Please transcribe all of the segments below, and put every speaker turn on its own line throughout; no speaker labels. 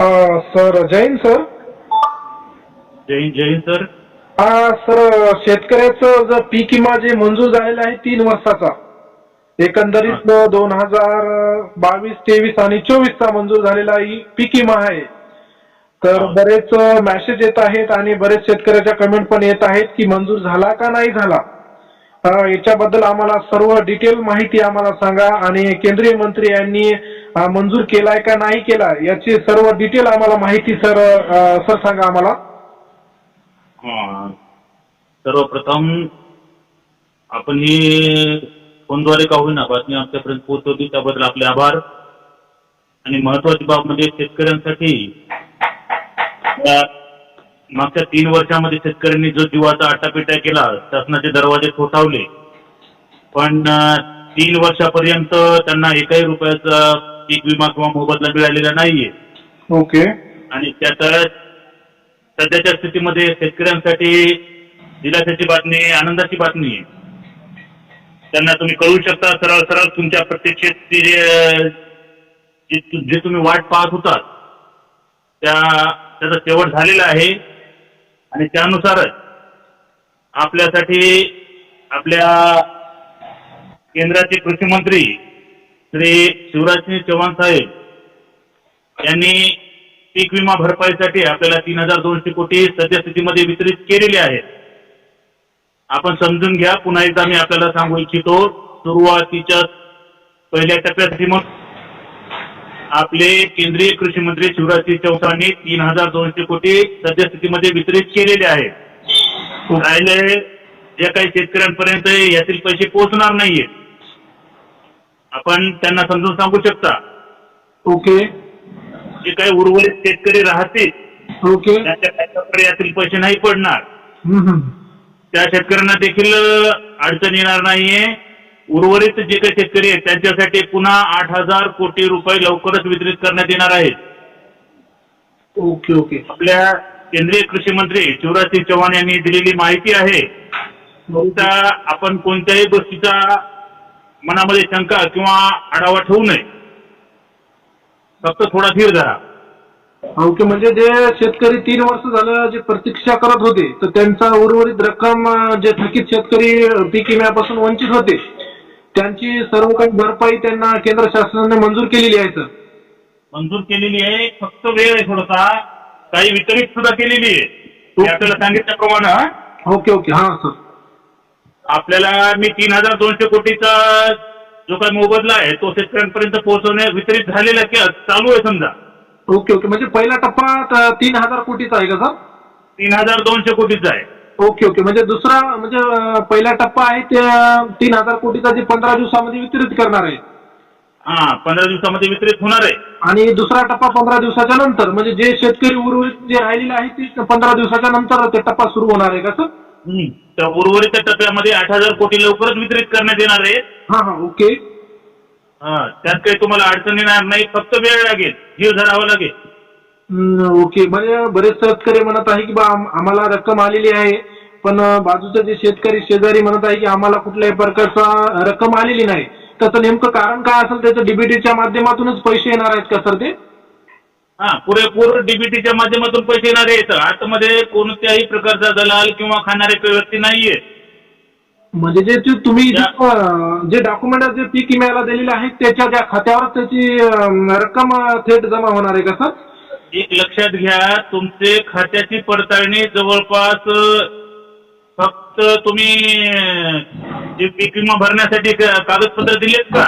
Sir Jain sir?
जय Hind sir.
हा sir शेतकऱ्याचं जर पीक विमा जे मंजूर झालेला आहे तीन वर्षाचा एकंदरीत दोन हजार बावीस तेवीस आणि चोवीसचा मंजूर झालेला ही पीक विमा आहे. तर. बरेच मेसेज येत आहेत आणि बरेच शेतकऱ्याच्या कमेंट पण येत आहेत की मंजूर झाला का नाही झाला. याच्याबद्दल आम्हाला सर्व डिटेल माहिती आम्हाला सांगा आणि केंद्रीय मंत्री यांनी मंजूर केलाय का नाही केला याची सर्व डिटेल आम्हाला माहिती सर सर सांगा आम्हाला.
सर्वप्रथम आपण ही फोनद्वारे का होईना बातमी आमच्यापर्यंत पोहोचवली त्याबद्दल आपले आभार. आणि महत्वाची बाब म्हणजे शेतकऱ्यांसाठी मागच्या तीन वर्षामध्ये शेतकऱ्यांनी जो जीवाचा आटापिटा केला शासनाचे दरवाजे ठोठावले. पण तीन वर्षापर्यंत त्यांना एकाही रुपयाचा पीक विमा किंवा मोबदला मिळालेला नाहीये.
ओके.
आणि त्यात सध्याच्या स्थितीमध्ये शेतकऱ्यांसाठी दिलासाची बातमी आनंदाची बातमी आहे. त्यांना तुम्ही कळू शकता सरळ सरळ तुमच्या प्रत्येक शेतकरी अं, जे जे तुम्ही वाट पाहत होतात त्या त्याचा शेवट झालेला आहे. आणि त्यानुसारच आपल्यासाठी आपल्या केंद्राचे कृषी मंत्री श्री शिवराजसिंह चव्हाण साहेब यांनी पीक विमा भरपाईसाठी आपल्याला तीन हजार दोनशे कोटी सद्यस्थितीमध्ये वितरित केलेले आहेत. आपण समजून घ्या. पुन्हा एकदा मी आपल्याला सांगू इच्छितो सुरुवातीच्या पहिल्या टप्प्यासाठी मग आपले केंद्रीय कृषी मंत्री शिवराजसिंह चौहान तीन हजार दोनशे कोटी सद्यस्थितीमध्ये वितरित केलेले आहेत राहिले जे काही शेतकऱ्यांपर्यंत यातील पैसे पोहोचणार नाहीयेत आपण त्यांना समजून सांगू शकता.
ओके.
जे काही उर्वरित शेतकरी राहतील
ओके.
त्यांच्या यातील पैसे नाही पडणार. त्या शेतकऱ्यांना देखील अडचण येणार नाहीये. उर्वरित जे काही शेतकरी आहेत त्यांच्यासाठी पुन्हा आठ हजार कोटी रुपये लवकरच वितरित करण्यात येणार आहेत.
Okay okay.
आपल्या केंद्रीय कृषी मंत्री शिवराजसिंह चौहान यांनी दिलेली माहिती आहे. आपण कोणत्याही गोष्टीचा मनामध्ये शंका किंवा आढावा ठेवू नये. फक्त थोडा धीर धरा.
ओके म्हणजे जे शेतकरी तीन वर्ष झालं जे प्रतीक्षा करत होते तर त्यांचा उर्वरित रक्कम जे थकीत शेतकरी पीक विम्यापासून वंचित होते. त्यांची सर्व काही भरपाई त्यांना केंद्र शासनाने मंजूर केलेली आहे सर.
मंजूर केलेली आहे. फक्त वेळ आहे थोडासा. काही वितरित सुद्धा केलेली आहे. मी आपल्याला सांगितल्याप्रमाणे हा,
ओके ओके. हा सर.
आपल्याला मी तीन हजार दोनशे कोटीचा जो काही मोबदला आहे तो शेतकऱ्यांपर्यंत पोहोचवणे वितरित झालेला की चालू आहे समजा.
Okay okay. म्हणजे पहिला टप्पा त- तीन हजार कोटीचा आहे का सर?
तीन हजार दोनशे कोटीचा आहे.
Okay okay. म्हणजे दुसरा म्हणजे अं, पहिला टप्पा आहे ते अं, तीन हजार कोटीचा जे पंधरा दिवसामध्ये वितरित करणार आहे.
हा पंधरा दिवसामध्ये वितरित होणार आहे.
आणि दुसरा टप्पा पंधरा दिवसाच्या नंतर म्हणजे जे शेतकरी उर्वरित जे राहिलेले आहे ते पंधरा दिवसाच्या नंतर ते टप्पा सुरू होणार आहे का सर?
हम्म. तर उर्वरित टप्प्यामध्ये आठ हजार कोटी लवकरच वितरित करण्यात येणार आहे.
हा हा ओके.
हा, त्यात काही तुम्हाला अडचण येणार नाही फक्त वेळ लागेल जीव धरावा लागेल.
हम्म, ओके. म्हणजे बरेच शेतकरी म्हणत आहे की बा आम- आम्हाला रक्कम आलेली आहे. पण बाजूचे जे शेतकरी शेजारी म्हणत आहे की आम्हाला कुठल्याही प्रकारचा रक्कम आलेली नाही त्याचं नेमकं कारण काय असेल त्याचं डीबीटीच्या माध्यमातूनच पैसे येणार आहेत का सर ते?
हा पुरेपूर डीबीटीच्या माध्यमातून पैसे येणार आहेत आतमध्ये कोणत्याही प्रकारचा दलाल किंवा खाणारे व्यक्ती नाहीये.
म्हणजे जे तु- तुम्ही जे, डॉक्युमेंट जे पीक विम्याला दिलेले आहेत त्याच्या त्या खात्यावर त्याची रक्कम थेट जमा होणार आहे का सर?
एक लक्षात घ्या तुमचे खात्याची पडताळणी जवळपास फक्त तुम्ही जे पीक विमा भरण्यासाठी कागदपत्र दिलेत का?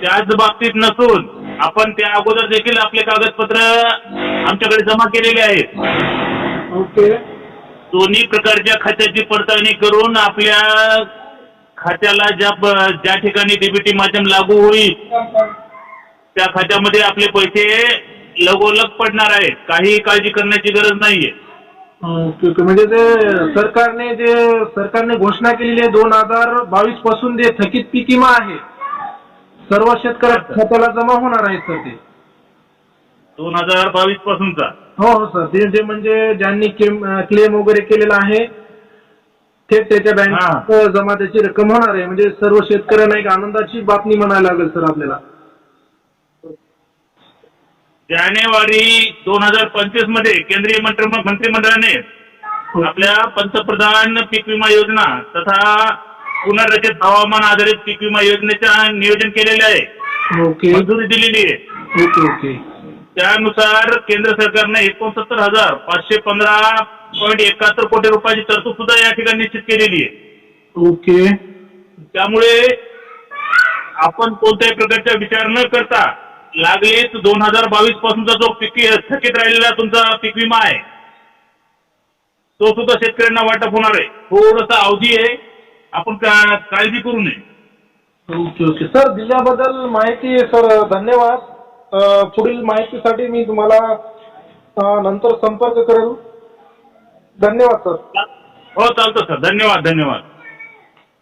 त्याच बाबतीत नसून आपण त्या अगोदर देखील आपले कागदपत्र आमच्याकडे जमा केलेले आहेत.
ओके.
दोन्ही प्रकारच्या खात्याची पडताळणी करून आपल्या खात्याला ज्या ज्या ठिकाणी डीबीटी माध्यम लागू होईल त्या खात्यामध्ये आपले पैसे लगोलग पडणार आहेत. काही काळजी करण्याची गरज नाहीये.
म्हणजे ते सरकारने जे सरकारने घोषणा केलेली आहे दोन हजार बावीसपासून जे थकीत पीक विमा आहे सर्व शेतकऱ्या खात्याला जमा होणार आहे सर ते.
दोन हजार बावीस पासूनचा?
हो हो सर. ते जे म्हणजे ज्यांनी क्लेम वगैरे केलेला आहे थेट त्याच्या बँक जमा त्याची रक्कम होणार आहे. म्हणजे सर्व शेतकऱ्यांना एक आनंदाची बातमी म्हणायला लागेल सर आपल्याला.
जानेवारी दोन हजार पंचवीसमध्ये केंद्रीय मंत्री मंत्रिमंडळाने आपल्या पंतप्रधान पीक विमा योजना तथा पुनर्रचित हवामान आधारित पीक विमा योजनेच्या नियोजन केलेले आहे.
ओके.
मंजुरी दिलेली आहे.
Okay okay.
त्यानुसार केंद्र सरकारने एकोणसत्तर हजार पाचशे पंधरा पॉईंट एकाहत्तर कोटी रुपयाची तरतूद सुद्धा या ठिकाणी निश्चित केलेली आहे.
ओके.
त्यामुळे आपण कोणत्याही प्रकारचा विचार न करता लागलीच दोन हजार बावीस पासूनचा जो पीक थकीत राहिलेला तुमचा पीक विमा आहे तो सुद्धा शेतकऱ्यांना वाटप होणार आहे. थोडासा अवधी आहे. आपण काळजी करू नये.
Okay okay. सर दिल्याबद्दल माहिती सर. धन्यवाद. पुढील माहितीसाठी मी तुम्हाला नंतर संपर्क करेल. धन्यवाद सर.
हो चालतं सर. धन्यवाद धन्यवाद.